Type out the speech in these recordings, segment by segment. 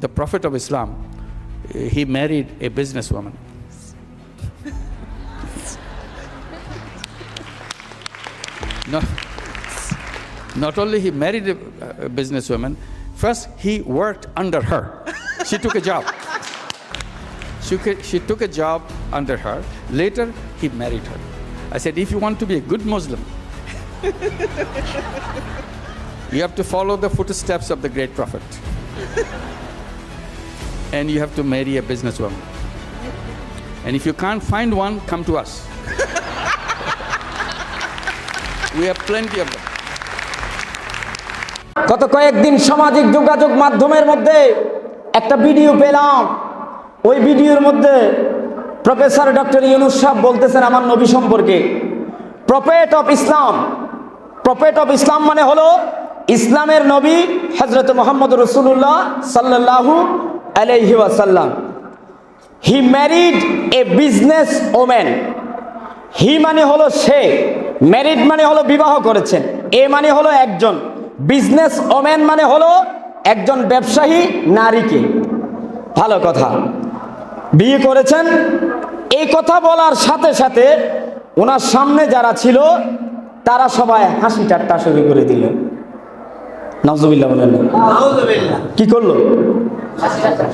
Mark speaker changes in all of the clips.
Speaker 1: the Prophet of Islam, uh, he married a businesswoman. not, not only he married a, a businesswoman, first he worked under her. She took a job. She, she took a job under her. Later, he married her. I said, if you want to be a good Muslim, you have to follow the footsteps of the great prophet. And you have to marry a businesswoman. And if you can't find one, come to us. we have plenty of them.
Speaker 2: গত কয়েকদিন সামাজিক যোগাযোগ মাধ্যমের মধ্যে একটা video পেলাম ওই ভিডিওর মধ্যে প্রফেসর ডক্টর ইউনুস সাহেব বলতেছেন আমার নবী সম্পর্কে prophet of Islam prophet of Islam মানে হলো ইসলামের নবী হজরত মোহাম্মদ রসুল্লাহ সাল্লাল্লাহু আলাইহি ওয়াসাল্লাম। He married a business woman he মানে হলো সে। ম্যারিড মানে হলো বিবাহ করেছেন। এ মানে হলো একজন। বিজনেস ওম্যান মানে হলো একজন ব্যবসায়ী, নারীকে। ভালো কথা। বিয়ে করেছেন। এই কথা বলার সাথে সাথে ওনার সামনে যারা ছিল, তারা সবাই হাসি ঠাট্টা শুরু করে দিল। নজরুল্লাহ বলেন। কি করল?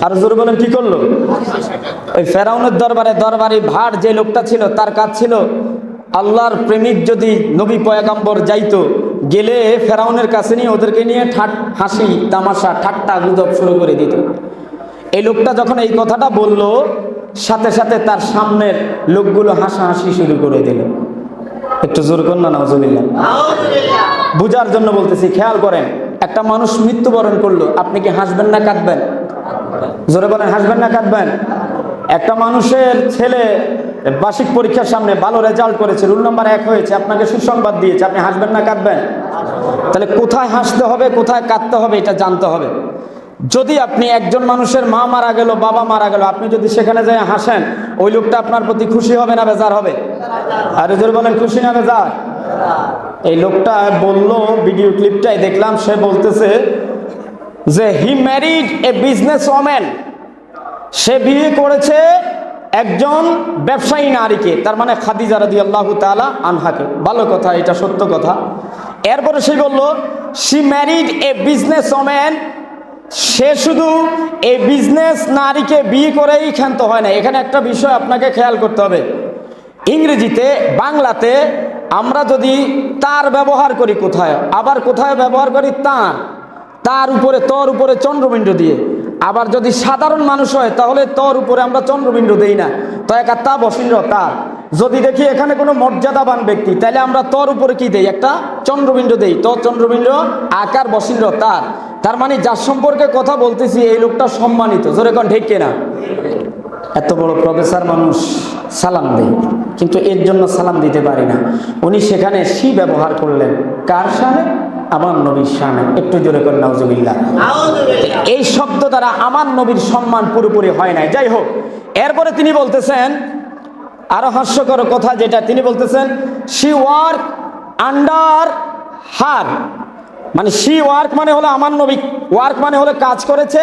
Speaker 2: আর জোরে বলেন কি করল? ওই ফেরাউনের দরবারে দরবারি ভাট যে লোকটা ছিল তার কাজ ছিল আল্লাহর প্রেমিক যদি নবী পয়গাম্বর যাইতো গেলে ফেরাউনের কাছে নিয়ে ওদেরকে নিয়ে ঠাট হাসি তামাশা ঠাট্টা গুজব শুরু করে দিত। এই লোকটা যখন এই কথাটা বলল সাথে সাথে তার সামনের লোকগুলো হাসাহাসি শুরু করে দিল। একটু জোর কর না নজরুল্লাহ বুঝার জন্য বলতেছি খেয়াল করেন একটা মানুষ মৃত্যুবরণ করল আপনি কি হাসবেন না কাঁদবেন? জোরে বলেন হাসবেন না কাঁদবেন? একটা মানুষের ছেলে বার্ষিক পরীক্ষার সামনে ভালো রেজাল্ট করেছে রুল নাম্বার এক হয়েছে আপনাকে সুসংবাদ দিয়েছে আপনি হাসবেন না কাঁদবেন? তাহলে কোথায় হাসতে হবে কোথায় কাঁদতে হবে এটা জানতে হবে। যদি আপনি একজন মানুষের মা মারা গেল, বাবা মারা গেল, আপনি যদি সেখানে যায় হাসেন, ওই লোকটা আপনার প্রতি খুশি হবে না বেজার হবে? আর যদি বলেন, খুশি না বেজার? এই লোকটা বলল ভিডিও ক্লিপটাই দেখলাম, সে বলতেছে যে he married a business woman সে বিয়ে করেছে একজন ব্যবসায়ী নারীকে, তার মানে খাদিজা রাদি আল্লাহ তালা আনহাকে। ভালো কথা, এটা সত্য কথা। এরপরে সে বলল she married a business woman সে শুধু এই বিজনেস নারীকে বিয়ে করেই ক্ষান্ত হয় না। এখানে একটা বিষয় আপনাকে খেয়াল করতে হবে। ইংরেজিতে, বাংলাতে আমরা যদি তার ব্যবহার করি কোথায়? আবার কোথায় ব্যবহার করি? তার। তার উপরে, তর উপরে চন্দ্রবিন্দু দিয়ে। আবার যদি সাধারণ মানুষ হয়, তাহলে তর উপরে আমরা চন্দ্রবিন্দু দেই না। তো একা তা বসিন্দ্র তার। যদি দেখি এখানে কোনো মর্যাদাবান ব্যক্তি, তাহলে আমরা তর উপরে কি দেই? একটা চন্দ্রবিন্দু দেই। তর, চন্দ্রবিন্দু, আকার, বসিন্দ্র, তার। তার মানে যার সম্পর্কে কথা বলতেছি, এই লোকটা সম্মানিত। জোরে কোন, ঠিক কিনা? এত বড় প্রফেসর মানুষ সালাম দেয়, কিন্তু এর জন্য সালাম দিতে পারি না। উনি সেখানে সি ব্যবহার করলেন। কার সামনে? আমার নবীর সামনে। একটু জোরে করেন নাউজুবিল্লাহ। এই শব্দ দ্বারা আমার নবীর সম্মান পুরোপুরি হয় নাই। যাই হোক, এরপরে তিনি বলতেছেন আরও হাস্যকর কথা যেটা তিনি বলতেছেন শি ওয়ার্ক আন্ডার হার মানে শি ওয়ার্ক মানে হলো আমার নবী ওয়ার্ক মানে হলো কাজ করেছে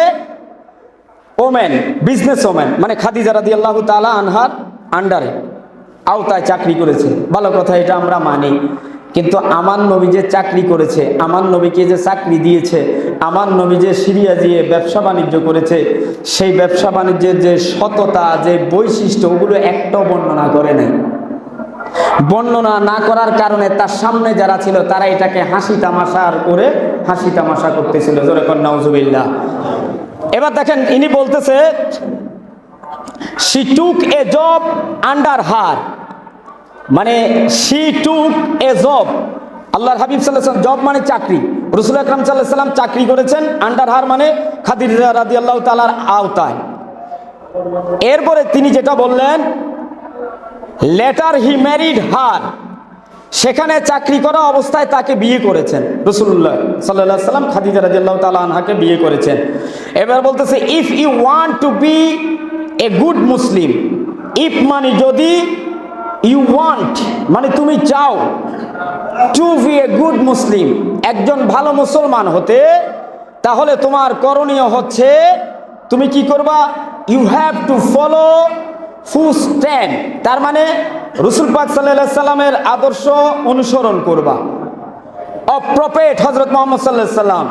Speaker 2: ওম্যান বিজনেস ওম্যান মানে খাদিজা রাদি আল্লাহ তালা আনহার আন্ডারে আওতায় চাকরি করেছে। ভালো কথা, এটা আমরা মানি। কিন্তু আমার নবী যে চাকরি করেছে, আমার নবীকে যে চাকরি দিয়েছে আমার নবী যে সিরিয়া দিয়ে ব্যবসা বাণিজ্য করেছে, সেই ব্যবসা বাণিজ্যের যে সততা, যে বৈশিষ্ট্য, ওগুলো একটাও বর্ণনা করে নাই। বর্ণনা না করার কারণে তার সামনে যারা ছিল, তারা এটাকে হাসি তামাশার করে হাসি তামাশা করতেছিল। নাউজুবিল্লাহ। এবার দেখেন, ইনি বলতেছে she took a job under her মানে টুক এ জব আল্লাহর হাবিব সাল্লাহ জব মানে চাকরি। রসুল আকরাম সাল্লাহ সাল্লাম চাকরি করেছেন আন্ডার হার মানে খাদির রাদি আল্লাহ তালার আওতায়। এরপরে তিনি যেটা বললেন, লেটার হি ম্যারিড হার। সেখানে চাকরি করা অবস্থায় তাকে বিয়ে করেছেন। রসুল্লাহ সাল্লাহ সাল্লাম খাদিজা রাজিয়াল্লাহ তালা আনহাকে বিয়ে করেছেন। এবার বলতেছে if you want to be a good Muslim if মানে যদি ইউ ওয়ান্ট মানে তুমি চাও to be a good Muslim একজন ভালো মুসলমান হতে, তাহলে তোমার করণীয় হচ্ছে, তুমি কি করবা? You have to follow foot stand তার মানে রসুল পাক সাল্লাহ সাল্লামের আদর্শ অনুসরণ করবা। অপ্রপেট হজরত মোহাম্মদ সাল্লাহ সাল্লাম।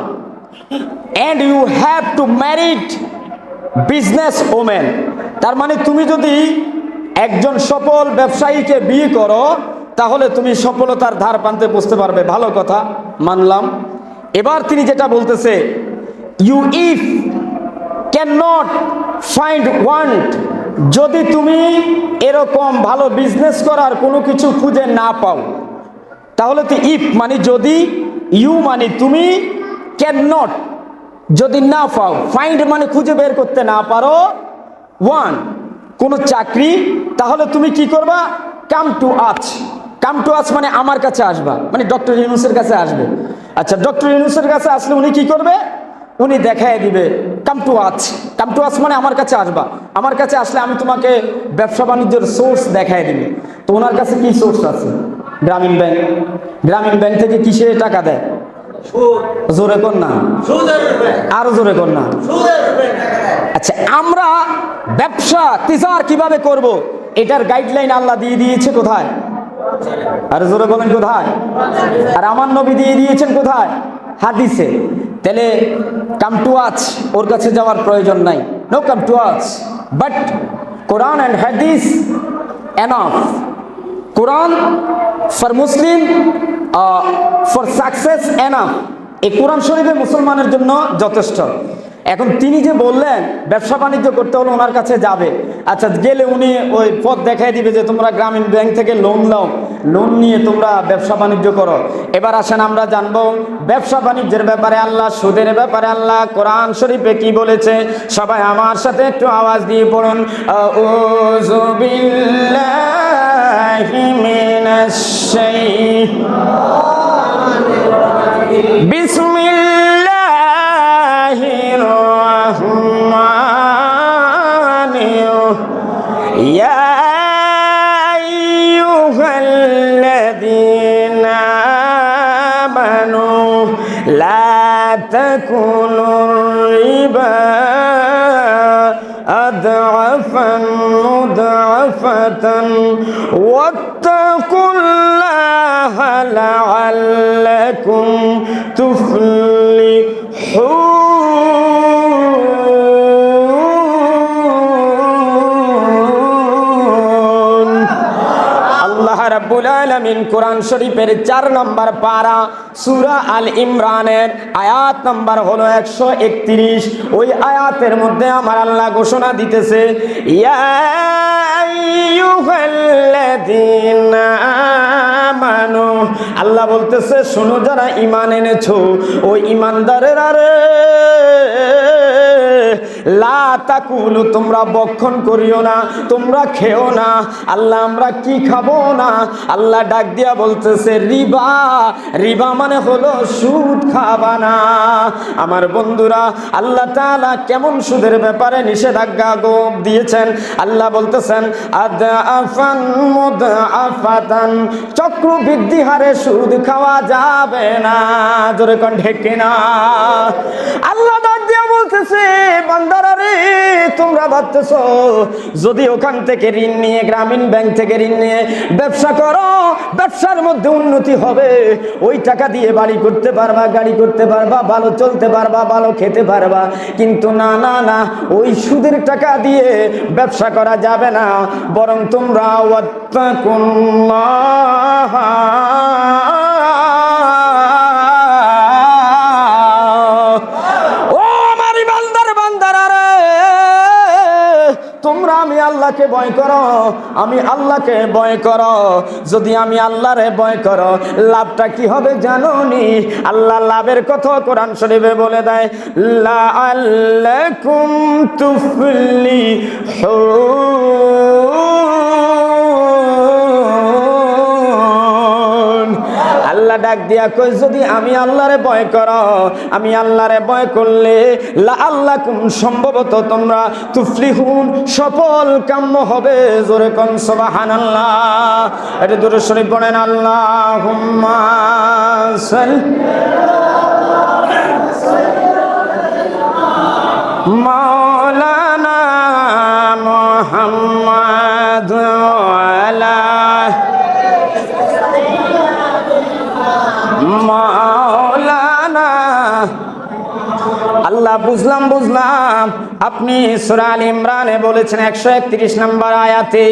Speaker 2: And you have to married business women তার মানে তুমি যদি একজন সফল ব্যবসায়ীকে বিয়ে করো তাহলে তুমি সফলতার ধার পানতে বুঝতে পারবে। ভালো কথা, মানলাম। এবার তিনি যেটা বলতেছে you if can not find want যদি তুমি এরকম ভালো বিজনেস করার কোনো কিছু খুঁজে না পাও, তাহলে তো ইফ মানে যদি ইউ মানে তুমি ক্যান নট যদি না পাও ফাইন্ড মানে খুঁজে বের করতে না পারো ওয়ান কোনো চাকরি, তাহলে তুমি কি করবা? কাম টু আচ কাম টু আচ মানে আমার কাছে আসবা। মানে ডক্টর ইউনুসের কাছে আসবে। আচ্ছা ডক্টর ইউনুসের কাছে আসলে উনি কি করবে? উনি দেখায় দিবে কাম টু আচ কাম টু আচ মানে আমার কাছে আসবা। আমার কাছে আসলে আমি তোমাকে ব্যবসা বাণিজ্যের সোর্স দেখায় দিবে। তো ওনার কাছে কি সোর্স আছে? গ্রামীণ ব্যাংক। গ্রামীণ ব্যাংক থেকে কিসে টাকা দেয়? জোরে কর না। আরও জোরে কর না। আচ্ছা আমরা ব্যবসা তিজার কীভাবে করব? এটার গাইডলাইন আল্লাহ দিয়ে দিয়েছে কোথায়? আর জোরে বলেন, কোথায়? আর আমার নবী দিয়ে দিয়েছেন কোথায়? হাদিসে। তাহলে কাম টু আচ ওর কাছে যাওয়ার প্রয়োজন নাই। No come to each but Quran and hadith enough Quran for Muslim for success enough এই কোরআন শরীফে মুসলমানের জন্য যথেষ্ট। এখন তিনি যে বললেন ব্যবসা বাণিজ্য করতে হলে ওনার কাছে যাবে। আচ্ছা গেলে উনি ওই পথ দেখাই দিবে যে তোমরা গ্রামীণ ব্যাংক থেকে লোন নাও, লোন নিয়ে তোমরা ব্যবসা বাণিজ্য করো। এবার আসেন আমরা জানব ব্যবসা বাণিজ্যের ব্যাপারে আল্লাহ, সুদের ব্যাপারে আল্লাহ, কোরআন শরীফে কি বলেছে? সবাই আমার সাথে একটু আওয়াজ দিয়ে পড়ুন। বিল্লাহি واتقوا الله لعلكم تفلحون আল্লাহ রাব্বুল আলামিন কোরআন শরীফের চার নম্বর পারা সূরা আল ইমরানের আয়াত নাম্বার হলো একশো একত্রিশ ওই আয়াতের মধ্যে আমার আল্লাহ ঘোষণা দিতেছে ইয়া আইয়ুহাল্লাযীনা আমানু আল্লাহ বলতেছে, শোনো যারা ইমান এনেছো ওই ইমানদারের আরে লা তোমরা বক্ষণ করিও না, তোমরা খেও না, আল্লাহ আমরা কি খাব না? আল্লাহ ডাক দিয়া বলতেছে, রিবা রিবা মানে হলো সুদ খাবা না আমার বন্ধুরা, আল্লাহ তাআলা কেমন সুদের ব্যাপারে নিষেধাজ্ঞা গোপ দিয়েছেন? আল্লাহ বলতেছেন আদাফান মুদাফাতান চক্রবৃদ্ধি হারে সুদ খাওয়া যাবে না। জোরে কোন ঢেকে না আল্লাহ বলতেছে রে, তোমরা যদি ওখান থেকে ঋণ নিয়ে, গ্রামীণ থেকে ঋণ নিয়ে ব্যবসা করো, ব্যবসার মধ্যে উন্নতি হবে। ওই টাকা দিয়ে বাড়ি করতে পারবা, গাড়ি করতে পারবা, ভালো চলতে পারবা, ভালো খেতে পারবা। কিন্তু না না না, ওই সুদের টাকা দিয়ে ব্যবসা করা যাবে না। বরং তোমরা ভয় করো, আমি আল্লাহকে ভয় করো। যদি আমি আল্লাহরে ভয় করো, লাভটা কি হবে জানো নি আল্লাহ লাভের কথা কোরআন শরীফে বলে দেয়, লা আল্লাকুম তুফলি আল্লাহ ডাক দিয়া কই যদি আমি আল্লাহরে ভয় করো আমি আল্লাহরে ভয় করলে লা আল্লাহ কুম সম্ভবত তোমরা তুফলিহুন সফল কাম্য হবে জোরে কোন সুবহানাল্লাহ এটা দূরে শরীফ পড়েন আল্লাহুম্মা সাল মাওলা محمد মাওলানা আল্লাহ বুঝলাম বুঝলাম। আপনি সূরা আল ইমরানে বলেছেন একশো একত্রিশ নম্বর আয়াতে,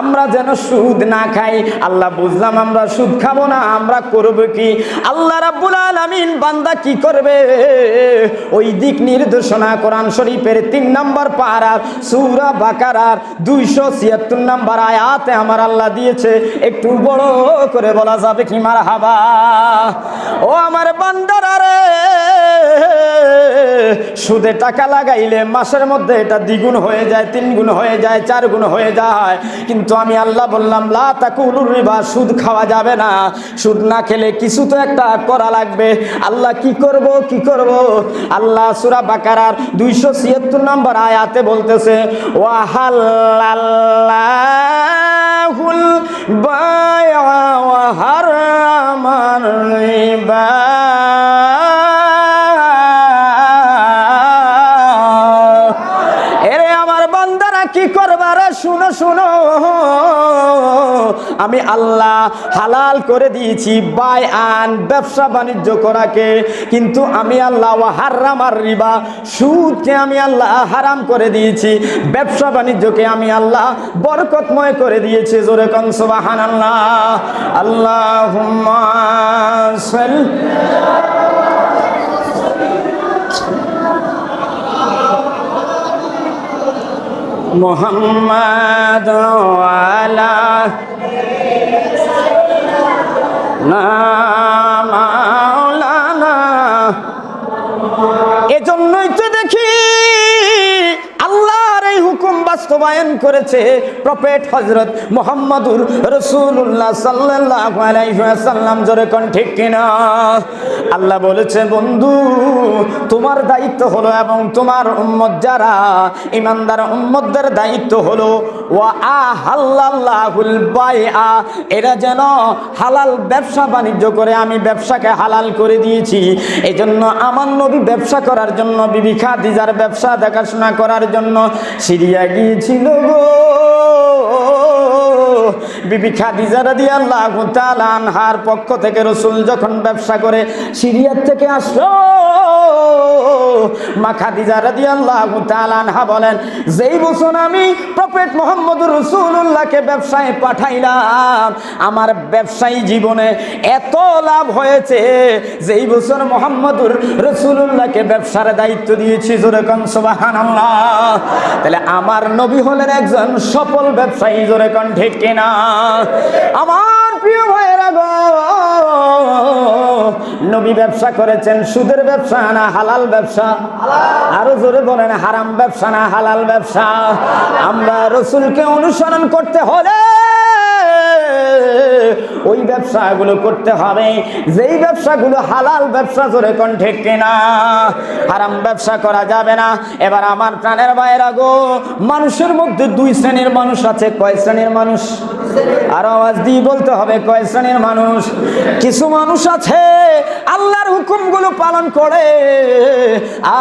Speaker 2: আমরা যেন সুদ না খাই। আল্লাহ বুঝলাম, আমরা সুদ খাব না, আমরা করব কি? আল্লাহ রাব্বুল আলামিন বান্দা কি করবে? ওই দিক নির্দেশনা কোরআন শরীফের তিন নম্বর পাড়ার সূরা বাকারার দুইশো ছিয়াত্তর নম্বর আয়াতে আমার আল্লাহ দিয়েছে, একটু বড় করে বলা যাবে কি মার হাবা ও আমার বান্দারা রে! সুদে টাকা লাগাইলে মাসের মধ্যে এটা দ্বিগুণ হয়ে যায় তিন গুণ হয়ে যায় চার গুণ হয়ে যায়। কিন্তু আমি আল্লাহ বললাম, লা তাকুলুর রিবা সুদ খাওয়া যাবে না। সুদ না খেলে কিছু তো একটা করা লাগবে। আল্লাহ কি করব কি করব? আল্লাহ সুরা বাকারার দুইশো ছিয়াত্তর নম্বর আয়াতে বলতেছে ওয়াহাল্লাহুল বায়আ ওয়া হারামার রিবা শুনো শুনো। আমি আল্লাহ হালাল করে দিয়েছি, বাই আন ব্যবসা বাণিজ্য করাকে। কিন্তু আমি আল্লাহ হারাম আর রিবা, সুদকে আমি আল্লাহ হারাম করে দিয়েছি, ব্যবসা বাণিজ্যকে আমি আল্লাহ বরকতময় করে দিয়েছি। জোরে কন আল্লাহ আল্লাহ আলা মাওলানা। এজন্যই তো দেখি বাস্তবায়ন করেছে প্রফেট হজরত মোহাম্মদুর রসুল্লাহ সাল্লাল্লাহু আলাইহি জোরে কোন ঠিক কিনা? আল্লাহ বলেছে, বন্ধু, তোমার দায়িত্ব হলো এবং তোমার উম্মত যারা ইমানদার উম্মতদের দায়িত্ব হলো বাইআ, এরা যেন হালাল ব্যবসা বাণিজ্য করে আমি ব্যবসাকে হালাল করে দিয়েছি। এই জন্য আমার নবী ব্যবসা করার জন্য, বিবি খাদিজার ব্যবসা দেখাশোনা করার জন্য সিরিয়া গিয়েছিল গো। বিবি খাদিজা রাদিয়াল্লাহু তাআলা আনহার পক্ষ থেকে রসুল যখন ব্যবসা করে সিরিয়ার থেকে আসলো, মা খাদিজা রাদিয়াল্লাহু তাআলা আনহা বলেন, যেই বছর আমি প্রফেট মোহাম্মদুর রাসূলুল্লাহকে ব্যবসায় পাঠাইলাম, আমার ব্যবসায়ী জীবনে এত লাভ হয়েছে, যেই বছর মোহাম্মদুর রসুলুল্লাহকে ব্যবসার দায়িত্ব দিয়েছি, জোরে কন সুবহানাল্লাহ। তাহলে আমার নবী হলেন একজন সফল ব্যবসায়ী, জোরে কন ঠিক কিনা? আমার প্রিয় ভাইয়েরা গো, নবী ব্যবসা করেছেন, সুদের ব্যবসা না হালাল ব্যবসা? আরও জোরে বলেন, হারাম ব্যবসা না হালাল ব্যবসা? আমরা রসুলকে অনুসরণ করতে হলে ওই ব্যবসাগুলো করতে হবে। যেই ব্যবসাগুলো হালাল ব্যবসা জোরে কোন ঠিক কিনা, হারাম ব্যবসা করা যাবে না। এবার আমার প্রাণের বাইরা গো, মানুষের মধ্যে দুই শ্রেণির মানুষ আছে। কয় শ্রেণির মানুষ? আর আওয়াজ দিয়ে বলতে হবে, কয় শ্রেণির মানুষ? কিছু মানুষ আছে, আল্লাহর হুকুমগুলো পালন করে,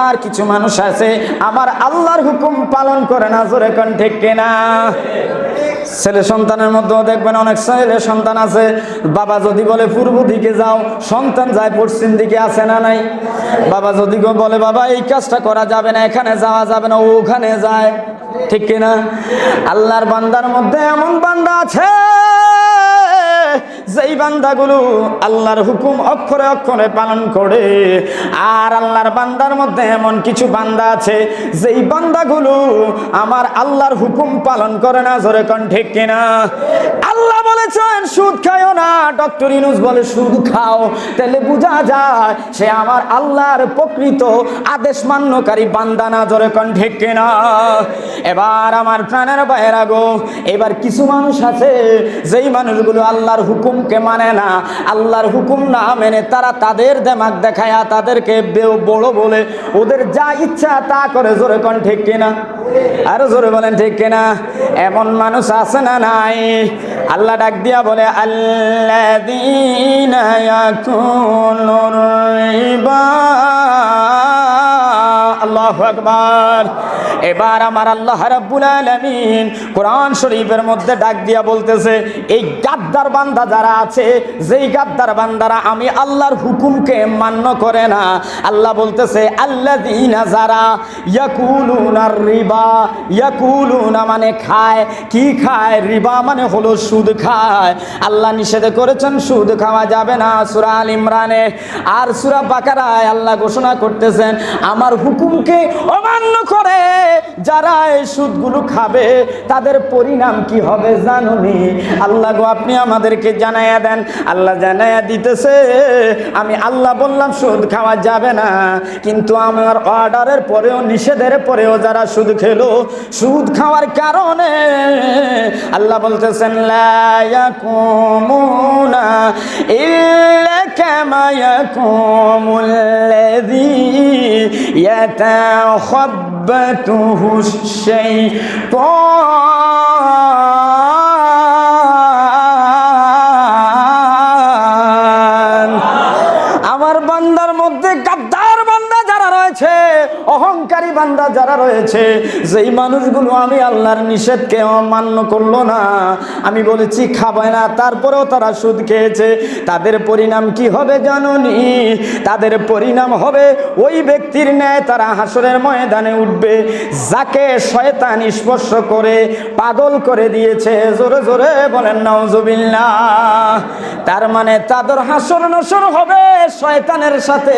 Speaker 2: আর কিছু মানুষ আছে। আমার আল্লাহর হুকুম পালন করে না, জোরে কোন ঠিক কিনা। ছেলে সন্তানের মধ্যেও দেখবেন অনেক ছেলে সন্তান আছে। বাবা যদি বলে, পূর্ব দিকে যাও। সন্তান যায়, পশ্চিম দিকে আছে না নাই? বাবা যদি বলে, বাবা, এই কাজটা করা যাবে না, এখানে যাওয়া যাবে না, ওখানে যায়। ঠিক কিনা? আল্লাহর বান্দার মধ্যে এমন বান্দা আছে। যেই বান্দাগুলো আল্লাহর হুকুম অক্ষরে অক্ষরে পালন করে, আর আল্লাহর বান্দার মধ্যে এমন কিছু বান্দা আছে, যেই বান্দাগুলো আমার আল্লাহর হুকুম পালন করে না, জোরে কন ঠিক কিনা? আল্লাহ বলেছেন, সুদ খাও না। ডক্টর ইনুস বলে, সুদ খাও। তাহলে বোঝা যায়, সে আমার আল্লাহর প্রকৃত আদেশ মান্যকারী বান্দা না, জোরে কন ঠিক কিনা? এবার আমার প্রাণের বাইরা গো, এবার কিছু মানুষ আছে, যেই মানুষগুলো আল্লাহর হুকুমকে মানে না। আল্লাহর হুকুম না মেনে তারা তাদের দেমাগ দেখায়া তাদেরকে বড় বলে। ওদের যা ইচ্ছা তা করে, জোরে কন ঠিক কিনা? আরও জোরে বলেন ঠিক কিনা? এমন মানুষ আছে না নাই? আল্লাহ ডাক দিয়া বলে রিবা আল্লাহু আকবার। এবার আমার আল্লাহ রাব্বুল আলামিন কোরআন শরীফের মধ্যে ডাক দিয়া বলতেছে, এই গাদ্দার বান্দা যারা আছে, যেই গাদ্দার বান্দারা আমি আল্লাহর হুকুমকে মান্য করে না, আল্লাহ বলতেছে, আল্লাযীনা যারা ইয়াকুলুনা রিবা, ইয়াকুলুনা মানে খায়, কি খায়? রিবা মানে হলো সুদ খায়। আল্লাহ নিষেধ করেছেন, সুদ খাওয়া যাবে না, সূরা আল ইমরানে আর সূরা বাকারায় আল্লাহ ঘোষণা করতেছেন, আমার হুকুমকে অমান্য করে, যারা এই সুদগুলো খাবে, তাদের পরিণাম কি হবে জানুনি? আল্লাহ গো, আপনি আমাদেরকে জানাইয়া দেন। আল্লাহ জানাইয়া দিতেছে, আমি আল্লাহ বললাম, সুদ খাওয়া যাবে না। কিন্তু আমার অর্ডারের পরেও, নিষেধের পরেও যারা সুদ খেলো, সুদ খাওয়ার কারণে আল্লাহ বলতেছেন, লা ইয়াকুমুনা ইল্লা কামা ইয়াকুমুল্লাযী يتخبطه الشيطان আমার বান্দার মধ্যে গাদ্দার বান্দা যারা রয়েছে, অহংকারী বান্দা যারা রয়েছে, যেই মানুষগুলো আমি আল্লাহর নিষেধকে অমান্য করল না, আমি বলেছি খাবে না। তারপরেও তারা সুদ খেয়েছে। তাদের পরিণাম কি হবে জানুনি? তাদের পরিণাম হবে, ওই ব্যক্তির ন্যায় তারা হাসরের ময়দানে উঠবে, যাকে শয়তান স্পর্শ করে পাগল করে দিয়েছে। জোরে জোরে বলেন, নাউজুবিল্লাহ। তার মানে তাদের হাসর নসর হবে শয়তানের সাথে।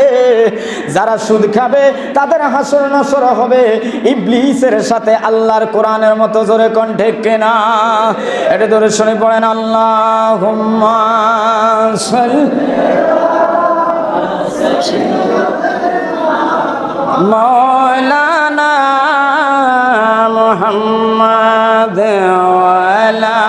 Speaker 2: যারা সুদ খাবে, তাদের হাসর নসর হবে। ইবলিসের সাথে আল্লাহর কোরআনের মতো জোরে কণ্ঠে কেনা। এটা ধরে শুনে পড়েন আল্লাহ মৌলানা ওয়ালা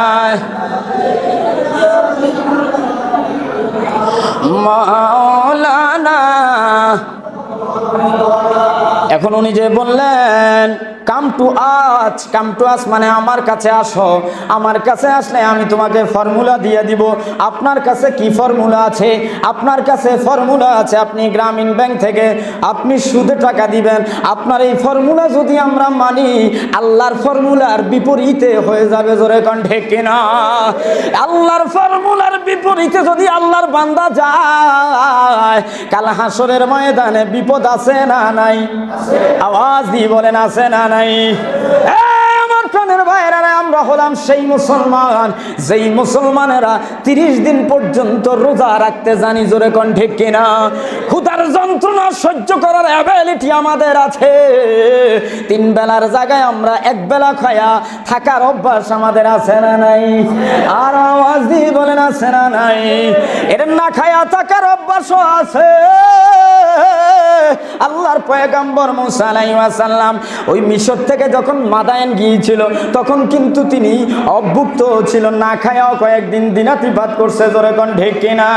Speaker 2: এখন উনি যে বললেন কাম টু আজ কাম টু আস মানে আমার কাছে আসো। আমার কাছে আসলে আমি তোমাকে ফর্মুলা দিয়ে দিব। আপনার কাছে কি ফর্মুলা আছে? আপনার কাছে ফর্মুলা আছে, আপনি গ্রামীণ ব্যাংক থেকে আপনি সুদে টাকা দিবেন। আপনার এই ফর্মুলা যদি আমরা মানি, আল্লাহর ফর্মুলার বিপরীতে হয়ে যাবে জোরে কণ্ঠে কিনা আল্লাহর ফর্মুলার বিপরীতে যদি আল্লাহর বান্দা যায়, কাল হাসরের ময়দানে বিপদ আছে না নাই? আওয়াজ দিয়ে বলেন, আছে না নাই। আমার সেই মুসলমান। যেই মুসলমানেরা তিরিশ দিন পর্যন্ত রোজা রাখতে জানি কিনা ক্ষুধার যন্ত্রণা সহ্য করার আমাদের আছে। জায়গায় আমরা খায়া থাকার অভ্যাস আমাদের নাই? আর নাই? এর না খায়া থাকার অভ্যাসও আছে। আল্লাহর পয়গাম্বর মুসা আলাইসাল্লাম ওই মিশর থেকে যখন মাদায়ন গিয়েছিল, তখন কিন্তু তিনি অভুক্ত ছিল না খায়াও কয়েকদিন দিনাতিপাত করছে জোরে কোন ঢেকে না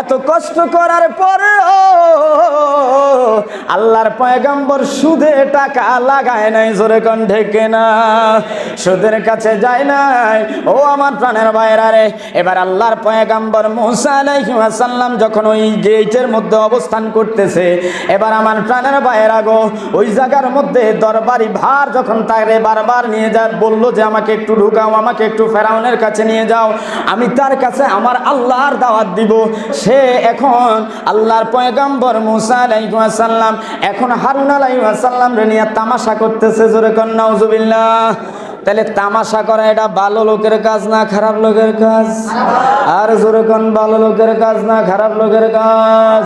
Speaker 2: এত কষ্ট করার পরেও আল্লাহর পয়গাম্বর সুদে টাকা লাগায় নাই, জোরে কোন ঢেকে না সুদের কাছে যায় নাই। ও আমার প্রাণের বাইরা রে, এবার আল্লাহর পয়গাম্বর মুসা আলাইসাল্লাম যখন ওই গেটের মধ্যে অবস্থান করতেছে এবার আমার প্রাণের বাইরা গো, ওই জায়গার মধ্যে দরবারি ভার যখন তাকে বারবার নিয়ে যায়, বলল যে আমাকে একটু ঢুকাও, আমাকে একটু ফেরাউনের কাছে নিয়ে যাও। আমি তার কাছে আমার আল্লাহর দাওয়াত দিব। সে এখন আল্লাহর পয়গাম্বর মুসা আলাইসাল্লাম এখন হারুন আলাইসাল্লাম রে নিয়ে তামাশা করতেছে জোরে কন্যা তাহলে তামাশা করা এটা ভালো লোকের কাজ না খারাপ লোকের কাজ? আর জোরে কোন, ভালো লোকের কাজ না খারাপ লোকের কাজ?